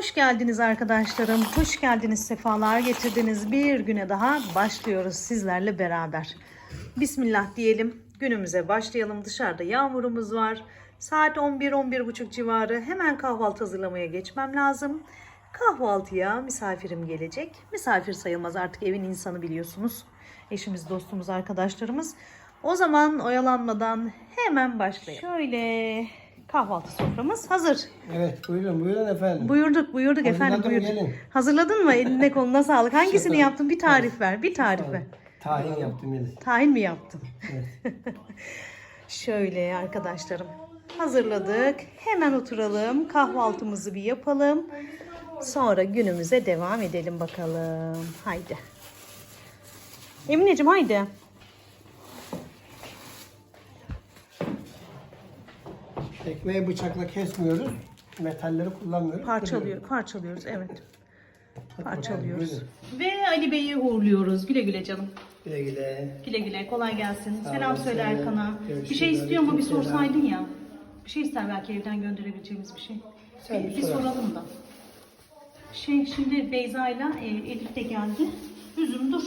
Hoş geldiniz arkadaşlarım. Hoş geldiniz, sefalar getirdiniz. Bir güne daha başlıyoruz sizlerle beraber. Bismillah diyelim. Günümüze başlayalım. Dışarıda yağmurumuz var. Saat 11-11.30 civarı. Hemen kahvaltı hazırlamaya geçmem lazım. Kahvaltıya misafirim gelecek. Misafir sayılmaz artık evin insanı biliyorsunuz. Eşimiz, dostumuz, arkadaşlarımız. O zaman oyalanmadan hemen başlayalım. Şöyle kahvaltı soframız hazır. Evet buyurun buyurun efendim. Buyurduk buyurduk efendim Hazırladım, buyurduk. gelin. Hazırladın mı? Eline koluna sağlık. Hangisini yaptın? Bir tarif ver. Bir tarif ver. Tahin yaptım Yeliz. Tahin mi yaptın? Evet. Şöyle arkadaşlarım. Hazırladık. Hemen oturalım. Kahvaltımızı bir yapalım. Sonra günümüze devam edelim bakalım. Haydi. Emineciğim haydi. Ekmeği bıçakla kesmiyoruz. Metalleri kullanmıyoruz. Parçalıyor, parçalıyoruz evet. Parçalıyoruz. Ve Ali Bey'i uğurluyoruz. Güle güle canım. Güle güle. Güle güle kolay gelsin. Sağ Selam olasın. söyle Erkan'a. Görüşürüz. Bir şey istiyor mu bir Aleykümselam. sorsaydın ya. Bir şey ister belki evden gönderebileceğimiz bir şey. Sen bir, bir bir sor. soralım da. Şey şimdi Beyza ile e, Elif de geldi. Üzüm dur.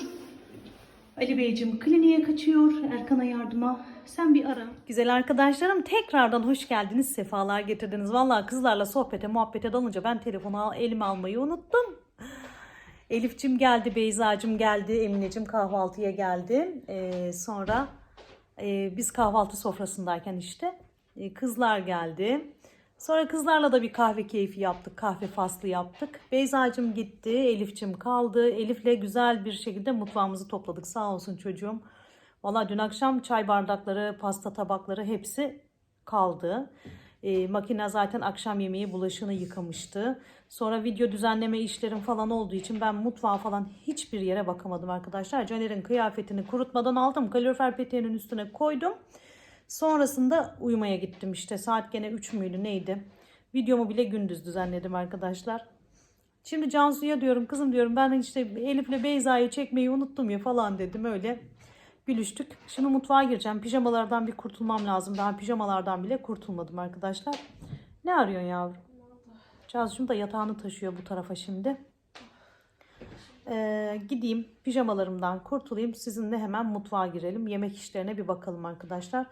Ali Beyciğim kliniğe kaçıyor. Erkan'a yardıma. Sen bir ara. Güzel arkadaşlarım tekrardan hoş geldiniz. Sefalar getirdiniz. Vallahi kızlarla sohbete muhabbete dalınca ben telefonu al- elime almayı unuttum. Elif'cim geldi, Beyza'cım geldi, Emine'cim kahvaltıya geldi. Ee, sonra e, biz kahvaltı sofrasındayken işte e, kızlar geldi. Sonra kızlarla da bir kahve keyfi yaptık, kahve faslı yaptık. Beyza'cım gitti, Elif'cim kaldı. Elif'le güzel bir şekilde mutfağımızı topladık sağ olsun çocuğum. Valla dün akşam çay bardakları, pasta tabakları hepsi kaldı. E, makine zaten akşam yemeği bulaşığını yıkamıştı. Sonra video düzenleme işlerim falan olduğu için ben mutfağa falan hiçbir yere bakamadım arkadaşlar. Caner'in kıyafetini kurutmadan aldım. Kalorifer peteğinin üstüne koydum. Sonrasında uyumaya gittim işte. Saat gene 3 müydü neydi? Videomu bile gündüz düzenledim arkadaşlar. Şimdi Cansu'ya diyorum kızım diyorum ben işte Elif'le Beyza'yı çekmeyi unuttum ya falan dedim öyle. Gülüştük. Şimdi mutfağa gireceğim. Pijamalardan bir kurtulmam lazım. Daha pijamalardan bile kurtulmadım arkadaşlar. Ne arıyorsun yavrum? Cansu'm da yatağını taşıyor bu tarafa şimdi. Ee, gideyim pijamalarımdan kurtulayım. Sizinle hemen mutfağa girelim. Yemek işlerine bir bakalım arkadaşlar.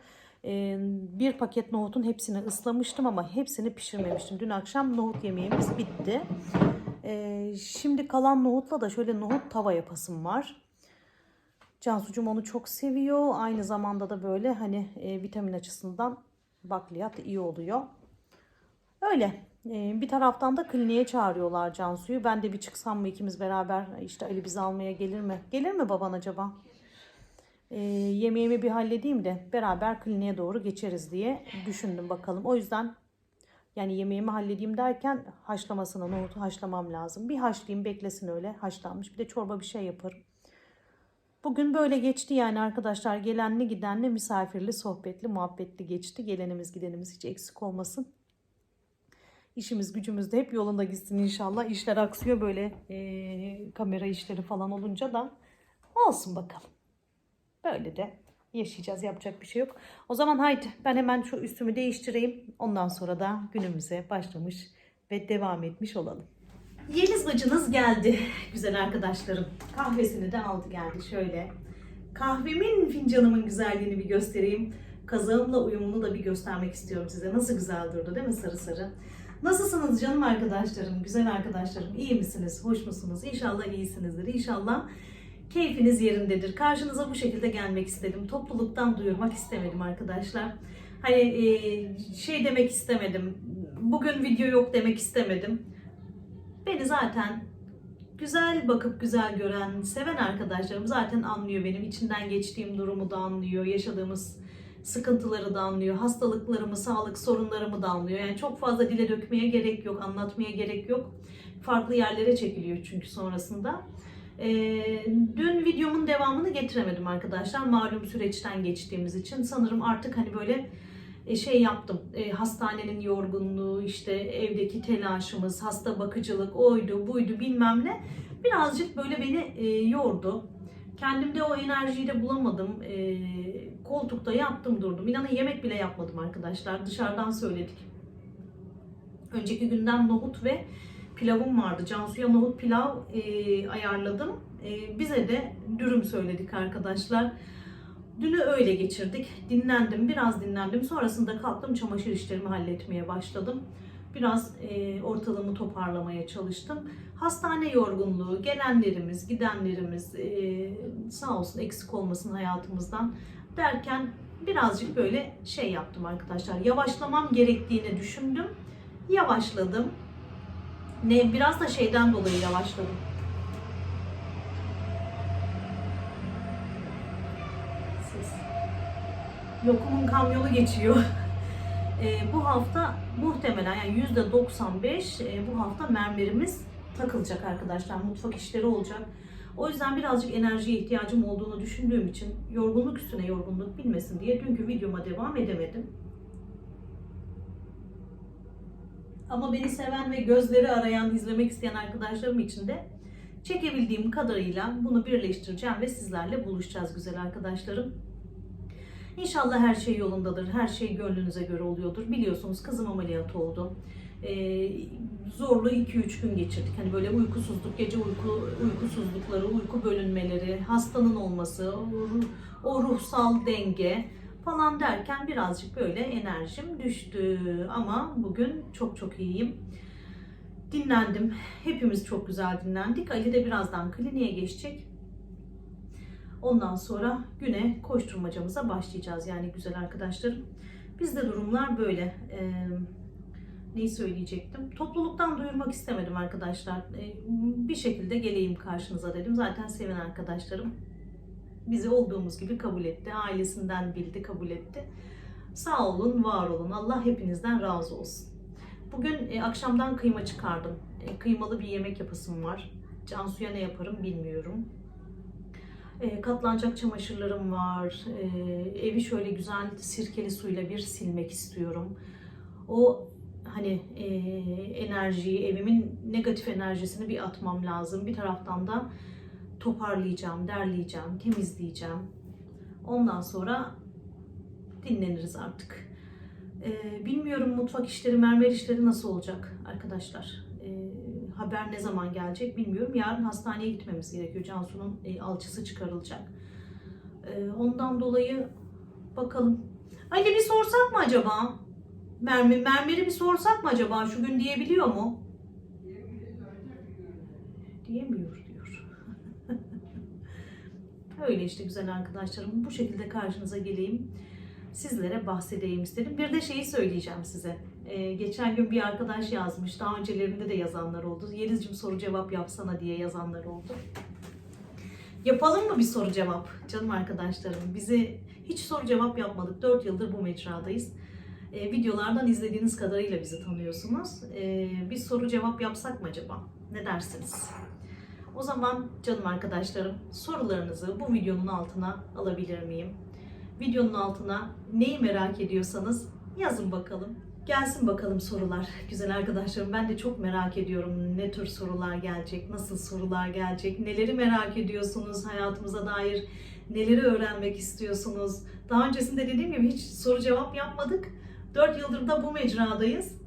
Ee, bir paket nohutun hepsini ıslamıştım ama hepsini pişirmemiştim. Dün akşam nohut yemeğimiz bitti. Ee, şimdi kalan nohutla da şöyle nohut tava yapasım var. Cansucuğum onu çok seviyor. Aynı zamanda da böyle hani e, vitamin açısından bakliyat iyi oluyor. Öyle. Ee, bir taraftan da kliniğe çağırıyorlar Cansu'yu. Ben de bir çıksam mı ikimiz beraber işte Ali bizi almaya gelir mi? Gelir mi baban acaba? Ee, yemeğimi bir halledeyim de beraber kliniğe doğru geçeriz diye düşündüm bakalım. O yüzden yani yemeğimi halledeyim derken haşlamasına nohutu haşlamam lazım. Bir haşlayayım beklesin öyle haşlanmış. Bir de çorba bir şey yaparım. Bugün böyle geçti yani arkadaşlar. Gelenli gidenli misafirli, sohbetli, muhabbetli geçti. Gelenimiz gidenimiz hiç eksik olmasın. İşimiz gücümüz de hep yolunda gitsin inşallah. İşler aksıyor böyle eee, kamera işleri falan olunca da olsun bakalım. Böyle de yaşayacağız yapacak bir şey yok. O zaman haydi ben hemen şu üstümü değiştireyim. Ondan sonra da günümüze başlamış ve devam etmiş olalım. Yeliz bacınız geldi güzel arkadaşlarım. Kahvesini de aldı geldi şöyle. Kahvemin fincanımın güzelliğini bir göstereyim. Kazağımla uyumunu da bir göstermek istiyorum size. Nasıl güzel durdu değil mi sarı sarı? Nasılsınız canım arkadaşlarım, güzel arkadaşlarım? İyi misiniz, hoş musunuz? İnşallah iyisinizdir. İnşallah keyfiniz yerindedir. Karşınıza bu şekilde gelmek istedim. Topluluktan duyurmak istemedim arkadaşlar. Hani e, şey demek istemedim. Bugün video yok demek istemedim. Beni zaten güzel bakıp güzel gören, seven arkadaşlarım zaten anlıyor benim içinden geçtiğim durumu da anlıyor, yaşadığımız sıkıntıları da anlıyor, hastalıklarımı, sağlık sorunlarımı da anlıyor. Yani çok fazla dile dökmeye gerek yok, anlatmaya gerek yok. Farklı yerlere çekiliyor çünkü sonrasında. Ee, dün videomun devamını getiremedim arkadaşlar. Malum süreçten geçtiğimiz için sanırım artık hani böyle şey yaptım. E, hastanenin yorgunluğu, işte evdeki telaşımız, hasta bakıcılık, oydu, buydu bilmem ne. Birazcık böyle beni e, yordu. Kendimde o enerjiyi de bulamadım. E, koltukta yattım durdum. İnanın yemek bile yapmadım arkadaşlar. Dışarıdan söyledik. Önceki günden nohut ve pilavım vardı. Cansu'ya nohut pilav e, ayarladım. E, bize de dürüm söyledik arkadaşlar. Dünü öyle geçirdik. Dinlendim, biraz dinlendim. Sonrasında kalktım çamaşır işlerimi halletmeye başladım. Biraz e, ortalığımı toparlamaya çalıştım. Hastane yorgunluğu, gelenlerimiz, gidenlerimiz e, sağ olsun eksik olmasın hayatımızdan derken birazcık böyle şey yaptım arkadaşlar. Yavaşlamam gerektiğini düşündüm. Yavaşladım. Ne biraz da şeyden dolayı yavaşladım. Lokumun kamyonu geçiyor. E, bu hafta muhtemelen yani yüzde 95 e, bu hafta mermerimiz takılacak arkadaşlar. Mutfak işleri olacak. O yüzden birazcık enerjiye ihtiyacım olduğunu düşündüğüm için yorgunluk üstüne yorgunluk bilmesin diye dünkü videoma devam edemedim. Ama beni seven ve gözleri arayan, izlemek isteyen arkadaşlarım için de çekebildiğim kadarıyla bunu birleştireceğim ve sizlerle buluşacağız güzel arkadaşlarım. İnşallah her şey yolundadır, her şey gönlünüze göre oluyordur. Biliyorsunuz kızım ameliyat oldu. Ee, zorlu 2-3 gün geçirdik. Hani böyle uykusuzluk, gece uyku uykusuzlukları, uyku bölünmeleri, hastanın olması, o, ruh- o ruhsal denge falan derken birazcık böyle enerjim düştü. Ama bugün çok çok iyiyim. Dinlendim. Hepimiz çok güzel dinlendik. Ali de birazdan kliniğe geçecek. Ondan sonra güne koşturmacamıza başlayacağız yani güzel arkadaşlarım. Bizde durumlar böyle. Ee, neyi söyleyecektim? Topluluktan duyurmak istemedim arkadaşlar. Ee, bir şekilde geleyim karşınıza dedim. Zaten seven arkadaşlarım bizi olduğumuz gibi kabul etti. Ailesinden bildi, kabul etti. Sağ olun, var olun. Allah hepinizden razı olsun. Bugün e, akşamdan kıyma çıkardım. E, kıymalı bir yemek yapasım var. Cansu'ya ne yaparım bilmiyorum. E, katlanacak çamaşırlarım var. E, evi şöyle güzel sirkeli suyla bir silmek istiyorum. O hani e, enerjiyi, evimin negatif enerjisini bir atmam lazım. Bir taraftan da toparlayacağım, derleyeceğim, temizleyeceğim. Ondan sonra dinleniriz artık. E, bilmiyorum mutfak işleri, mermer işleri nasıl olacak arkadaşlar. Haber ne zaman gelecek bilmiyorum. Yarın hastaneye gitmemiz gerekiyor. Cansu'nun e, alçısı çıkarılacak. E, ondan dolayı bakalım. Ali bir sorsak mı acaba? Mermi, mermeri bir sorsak mı acaba? Şu gün diyebiliyor mu? Diyemiyor diyor. Öyle işte güzel arkadaşlarım. Bu şekilde karşınıza geleyim. Sizlere bahsedeyim istedim. Bir de şeyi söyleyeceğim size. Ee, geçen gün bir arkadaş yazmış. Daha öncelerinde de yazanlar oldu. Yeliz'cim soru cevap yapsana diye yazanlar oldu. Yapalım mı bir soru cevap canım arkadaşlarım? Bizi hiç soru cevap yapmadık. 4 yıldır bu mecradayız. Ee, videolardan izlediğiniz kadarıyla bizi tanıyorsunuz. Ee, bir soru cevap yapsak mı acaba? Ne dersiniz? O zaman canım arkadaşlarım sorularınızı bu videonun altına alabilir miyim? Videonun altına neyi merak ediyorsanız yazın bakalım. Gelsin bakalım sorular güzel arkadaşlarım. Ben de çok merak ediyorum ne tür sorular gelecek, nasıl sorular gelecek, neleri merak ediyorsunuz hayatımıza dair, neleri öğrenmek istiyorsunuz. Daha öncesinde dediğim gibi hiç soru cevap yapmadık. 4 yıldır da bu mecradayız.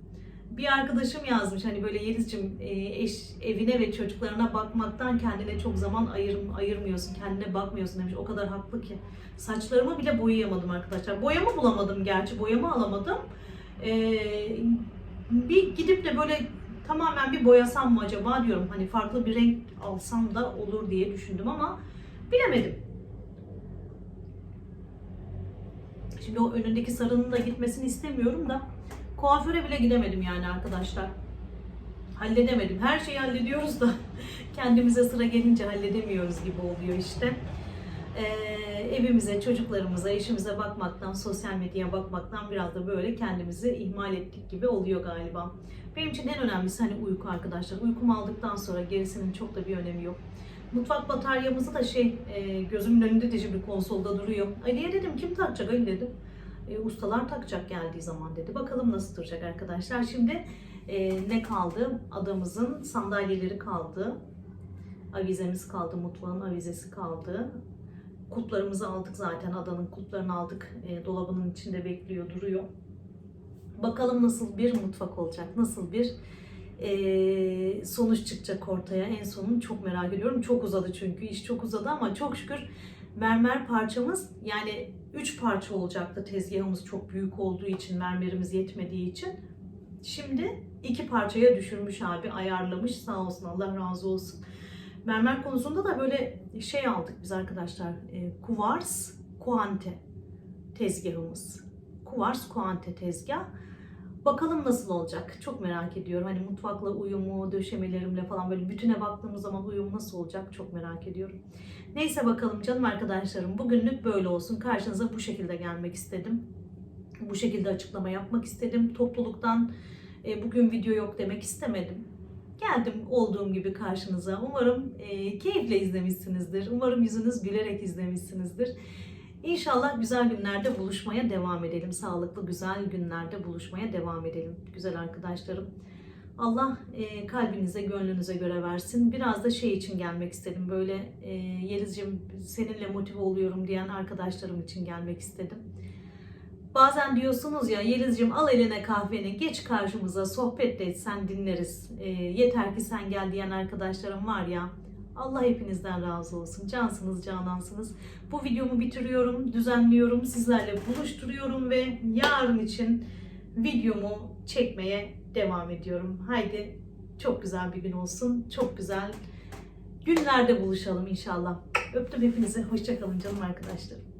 Bir arkadaşım yazmış hani böyle Yeliz'cim e, eş, evine ve çocuklarına bakmaktan kendine çok zaman ayır, ayırmıyorsun, kendine bakmıyorsun demiş. O kadar haklı ki. Saçlarımı bile boyayamadım arkadaşlar. Boyamı bulamadım gerçi, boyamı alamadım. Ee, bir gidip de böyle tamamen bir boyasam mı acaba diyorum. Hani farklı bir renk alsam da olur diye düşündüm ama bilemedim. Şimdi o önündeki sarının da gitmesini istemiyorum da kuaföre bile gidemedim yani arkadaşlar. Halledemedim. Her şeyi hallediyoruz da kendimize sıra gelince halledemiyoruz gibi oluyor işte. Ee, evimize, çocuklarımıza, eşimize bakmaktan, sosyal medyaya bakmaktan biraz da böyle kendimizi ihmal ettik gibi oluyor galiba. Benim için en önemlisi hani uyku arkadaşlar. Uykumu aldıktan sonra gerisinin çok da bir önemi yok. Mutfak bataryamızı da şey e, gözümün önünde de şimdi konsolda duruyor. Ali'ye dedim kim takacak Ali dedim. E, ustalar takacak geldiği zaman dedi. Bakalım nasıl duracak arkadaşlar. Şimdi e, ne kaldı? Adamızın sandalyeleri kaldı. Avizemiz kaldı, mutfağın avizesi kaldı. Kulplarımızı aldık zaten. Adanın kulplarını aldık. E, dolabının içinde bekliyor, duruyor. Bakalım nasıl bir mutfak olacak, nasıl bir e, sonuç çıkacak ortaya. En sonunu çok merak ediyorum. Çok uzadı çünkü iş çok uzadı ama çok şükür mermer parçamız yani 3 parça olacaktı tezgahımız çok büyük olduğu için mermerimiz yetmediği için. Şimdi iki parçaya düşürmüş abi ayarlamış sağ olsun Allah razı olsun. Mermer konusunda da böyle şey aldık biz arkadaşlar. E, kuvars, kuante tezgahımız. Kuvars, kuante tezgah. Bakalım nasıl olacak. Çok merak ediyorum. Hani mutfakla uyumu, döşemelerimle falan böyle bütüne baktığımız zaman uyum nasıl olacak çok merak ediyorum. Neyse bakalım canım arkadaşlarım. Bugünlük böyle olsun. Karşınıza bu şekilde gelmek istedim. Bu şekilde açıklama yapmak istedim. Topluluktan e, bugün video yok demek istemedim. Geldim olduğum gibi karşınıza. Umarım e, keyifle izlemişsinizdir. Umarım yüzünüz gülerek izlemişsinizdir. İnşallah güzel günlerde buluşmaya devam edelim. Sağlıklı güzel günlerde buluşmaya devam edelim. Güzel arkadaşlarım. Allah e, kalbinize, gönlünüze göre versin. Biraz da şey için gelmek istedim. Böyle e, Yeliz'cim seninle motive oluyorum diyen arkadaşlarım için gelmek istedim. Bazen diyorsunuz ya Yeliz'cim al eline kahveni geç karşımıza sohbet de etsen dinleriz. E, yeter ki sen gel diyen arkadaşlarım var ya. Allah hepinizden razı olsun. Cansınız, canansınız. Bu videomu bitiriyorum, düzenliyorum, sizlerle buluşturuyorum ve yarın için videomu çekmeye devam ediyorum. Haydi çok güzel bir gün olsun. Çok güzel günlerde buluşalım inşallah. Öptüm hepinizi. Hoşçakalın canım arkadaşlarım.